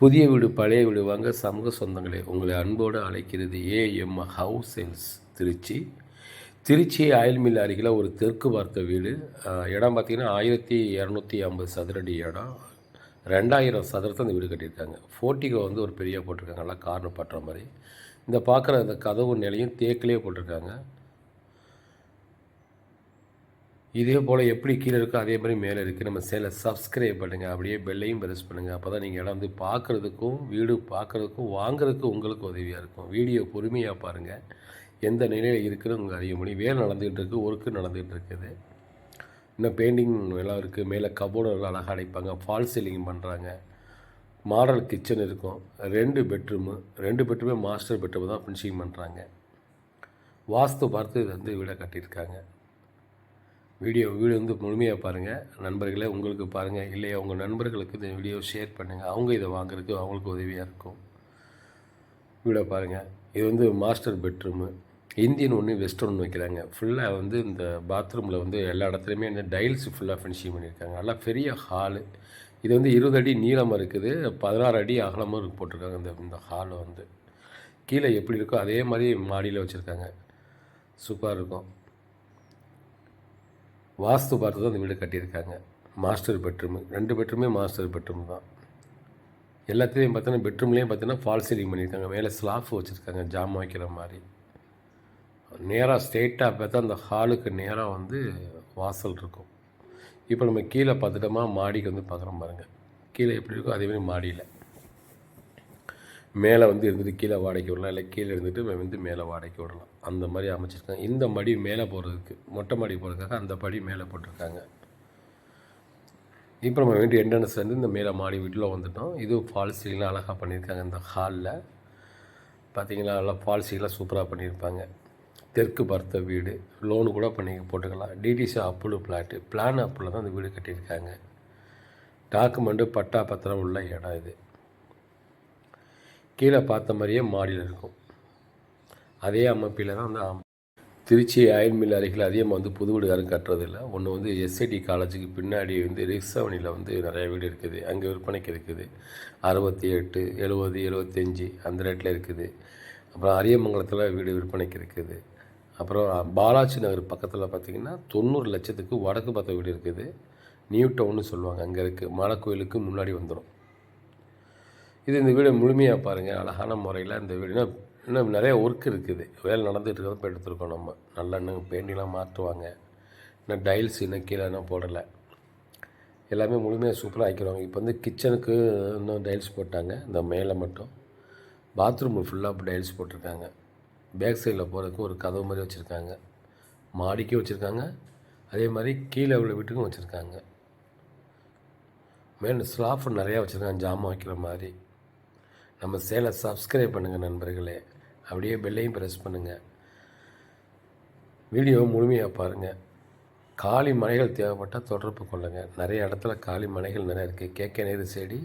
புதிய வீடு பழைய வீடு வாங்க சமூக சொந்தங்களே உங்களை அன்போடு அழைக்கிறது AM house sales Trichy. Trichy oil mill அருகில் ஒரு தெற்கு பார்த்த வீடு. இடம் பார்த்திங்கன்னா ஆயிரத்தி இரநூத்தி ஐம்பது சதுரடி இடம். ரெண்டாயிரம் சதுரத்தை அந்த வீடு கட்டியிருக்காங்க. ஃபோர்ட்டிகோ வந்து ஒரு பெரிய போட்டிருக்காங்க நல்லா கார்னர் பட்டுற மாதிரி. இந்த பார்க்குற அந்த கதவு நிலையும் தேக்கிலே போட்டிருக்காங்க. இதே போல் எப்படி கீழே இருக்கோ அதே மாதிரி மேலே இருக்குது நம்ம சேலை சப்ஸ்கிரைப் பண்ணுங்கள் அப்படியே பெல்லையும் ப்ரெஸ் பண்ணுங்கள் அப்போ தான் நீங்கள் இடம் வந்து பார்க்குறதுக்கும் வீடு பார்க்குறதுக்கும் வாங்குறதுக்கும் உங்களுக்கு உதவியாக இருக்கும். வீடியோ பொறுமையாக பாருங்கள் எந்த நிலையில் இருக்குன்னு உங்களுக்கு அறிய முடியும். வேலை நடந்துகிட்டு இருக்குது ஒர்க்கு நடந்துகிட்டு இருக்குது. இன்னும் பெயிண்டிங் எல்லாம் இருக்குது மேலே கபோர்டு எல்லாம் அழகாக அடைப்பாங்க. ஃபால் சீலிங் பண்ணுறாங்க மாடல் கிச்சன் இருக்கும். ரெண்டு பெட்ரூமு ரெண்டு பெட்ரூமே மாஸ்டர் பெட்ரூம் தான் ஃபினிஷிங் பண்ணுறாங்க வாஸ்து பார்த்து இது வந்து வீடை கட்டியிருக்காங்க. வீடியோ வீடியோ வந்து முழுமையாக பாருங்கள் நண்பர்களே உங்களுக்கு பாருங்கள் இல்லையா உங்கள் நண்பர்களுக்கு இந்த வீடியோ ஷேர் பண்ணுங்கள் அவங்க இதை வாங்குறதுக்கு அவங்களுக்கு உதவியாக இருக்கும். வீடியோ பாருங்கள் இது வந்து மாஸ்டர் பெட்ரூமு இந்தியன் ஒன்று வெஸ்டர்ன் வைக்கிறாங்க. ஃபுல்லாக வந்து இந்த பாத்ரூமில் வந்து எல்லா இடத்துலையுமே இந்த டைல்ஸ் ஃபுல்லாக ஃபினிஷிங் பண்ணியிருக்காங்க. நல்லா பெரிய ஹாலு இது வந்து இருபது அடி நீளமாக இருக்குது. பதினாறு அடி அகலமும் இருக்கு போட்டிருக்காங்க இந்த இந்த ஹால் வந்து. கீழே எப்படி இருக்கோ அதே மாதிரி மாடியில் வச்சுருக்காங்க. சூப்பராக இருக்கும். வாஸ்து பார்த்து தான் அந்த வீடு கட்டியிருக்காங்க. Master bedroom. ரெண்டு பெட்ரூமே மாஸ்டர் பெட்ரூம் தான். எல்லாத்தையும் பார்த்தோன்னா பெட்ரூம்லேயும் பார்த்தீங்கன்னா ஃபால் சீலிங் பண்ணியிருக்காங்க. மேலே ஸ்லாஃப் வச்சுருக்காங்க. ஜாம் வைக்கிற மாதிரி. நேராக ஸ்ட்ரெயிட்டாக பார்த்தா அந்த ஹாலுக்கு நேராக வந்து வாசல் இருக்கும். இப்போ நம்ம கீழே பார்த்துட்டோமா? மாடிக்கு வந்து பார்க்குறோம் பாருங்கள் கீழே எப்படி இருக்கோ அதே மாதிரி மாடியில். மேலே வந்து இருந்துட்டு கீழே வாடகைக்கு விடலாம் இல்லை கீழே இருந்துட்டு வந்து மேலே வாடகைக்கு விடலாம். அந்த மாதிரி அமைச்சிருக்காங்க. இந்த மடி மேலே போகிறதுக்கு மொட்டை மாடி போகிறதுக்காக அந்த படி மேலே போட்டிருக்காங்க. இப்போ நம்ம வீட்டு என்ட்ரன்ஸ் வந்து இந்த மேலே மாடி வீட்டில் வந்துட்டோம். இது ஃபால் சீலாம் அழகாக பண்ணியிருக்காங்க இந்த ஹாலில் பார்த்தீங்களா? நல்லா ஃபால் சீலாம் சூப்பராக பண்ணியிருப்பாங்க. தெற்கு பார்த்த வீடு. லோனு கூட பண்ணி போட்டுக்கலாம். டிடிசி அப்புழு பிளாட்டு பிளான் அப்புல தான் இந்த வீடு கட்டியிருக்காங்க. டாக்குமெண்ட்டு பட்டா பத்திரம் உள்ள இடம் இது. கீழே பார்த்த மாதிரியே மாடியில் இருக்கும். அதே அமைப்பில் தான் வந்து திருச்சி அயன் மில் அருகில் அதிகமாக வந்து புது வீடு யாரும் கட்டுறதில்ல. ஒன்று வந்து எஸ்ஐடி காலேஜுக்கு பின்னாடி வந்து ரிக்ஸாவணியில் வந்து நிறைய வீடு இருக்குது. அங்கே விற்பனைக்கு இருக்குது. அறுபத்தி எட்டு எழுபது எழுபத்தஞ்சி அந்த ரேட்டில் இருக்குது. அப்புறம் அரியமங்கலத்தில் வீடு விற்பனைக்கு இருக்குது. அப்புறம் பாலாஜி நகர் பக்கத்தில் பார்த்திங்கன்னா தொண்ணூறு லட்சத்துக்கு வடக்கு பார்த்த வீடு இருக்குது. நியூ டவுன்னு சொல்லுவாங்க. அங்கே இருக்குது மலை கோயிலுக்கு முன்னாடி வந்துடும் இது இந்த வீடை முழுமையாக பாருங்கள் அழகான முறையில் இந்த வீடு. இன்னும் இன்னும் நிறைய ஒர்க் இருக்குது. வேலை நடந்துகிட்டு இருக்கிறத இப்போ எடுத்துருக்கோம் நம்ம. நல்லா இன்னும் பெயிண்டிங்லாம் மாற்றுவாங்க. இன்னும் டைல்ஸ் இன்னும் கீழே இன்னும் போடலை. எல்லாமே முழுமையாக சூப்பராக ஆக்கிடுவாங்க இப்போ வந்து கிச்சனுக்கு இன்னும் டைல்ஸ் போட்டாங்க. இந்த மேலே மட்டும். பாத்ரூம் ஃபுல்லாக டைல்ஸ் போட்டிருக்காங்க. பேக் சைடில் போகிறதுக்கு ஒரு கதவு மாதிரி வச்சுருக்காங்க. மாடிக்கும் வச்சுருக்காங்க. அதே மாதிரி கீழே உள்ள வீட்டுக்கும் வச்சுருக்காங்க. மேலே ஸ்லாஃப் நிறையா வச்சுருக்காங்க. ஜாமான் வைக்கிற மாதிரி. நம்ம சேலை சப்ஸ்கிரைப் பண்ணுங்கள் நண்பர்களே. அப்படியே பெல்லையும் ப்ரெஸ் பண்ணுங்கள் வீடியோ முழுமையாக பாருங்கள் காலி மனைகள் தேவைப்பட்டால் தொடர்பு கொள்ளுங்கள் நிறைய இடத்துல காலி மனைகள் நிறைய இருக்குது கேக்க நேரு செடி